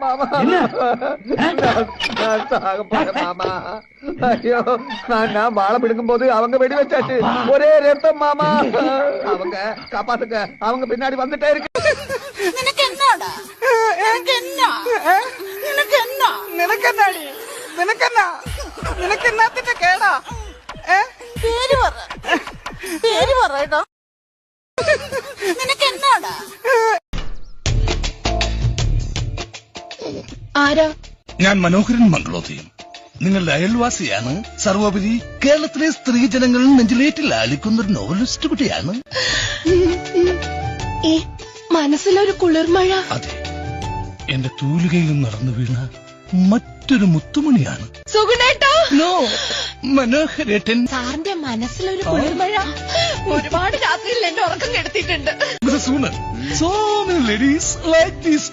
மாமா என்ன? நான் நான் சாக போறேன் மாமா ஐயோ நான் நான் வாழை பிடுங்கும் போது அவங்க வெடி வச்சாச்சு ஒரே ரத்தம் மாமா அவங்க காப்பாத்துங்க அவங்க பின்னாடி வந்துட்டே இருக்கு നിനക്ക് എന്നാടാ നിനക്ക് എന്നാ നിനക്ക് എന്നാ നിനക്കെന്നാടി നിനക്കെന്നാ നിനക്കെന്നാത്തിന്റെ കേടാ ഏ പേര് പറ പേര് പറയട്ടോ ആരാ? ഞാൻ മനോഹരൻ മംഗളോദയം. നിങ്ങളുടെ അയൽവാസിയാണ് സർവോപരി കേരളത്തിലെ സ്ത്രീജനങ്ങൾ നെഞ്ചിലേറ്റിൽ ആലിക്കുന്ന ഒരു നോവലിസ്റ്റ് കുട്ടിയാണ്. മനസ്സിലൊരു കുളിർമഴ. അതെ. എന്റെ തൂലികയിൽ നടന്നു വീണ മറ്റൊരു മുത്തുമണിയാണ്. സുഗുണേട്ടോ! നോ മനോഹരേട്ടൻ. സാറിന്റെ മനസ്സിലൊരു കുളിർമഴ. ഒരുപാട് രാത്രിയിൽ എന്റെ ഉറക്കം കെടുത്തിയിട്ടുണ്ട്. So many ladies like this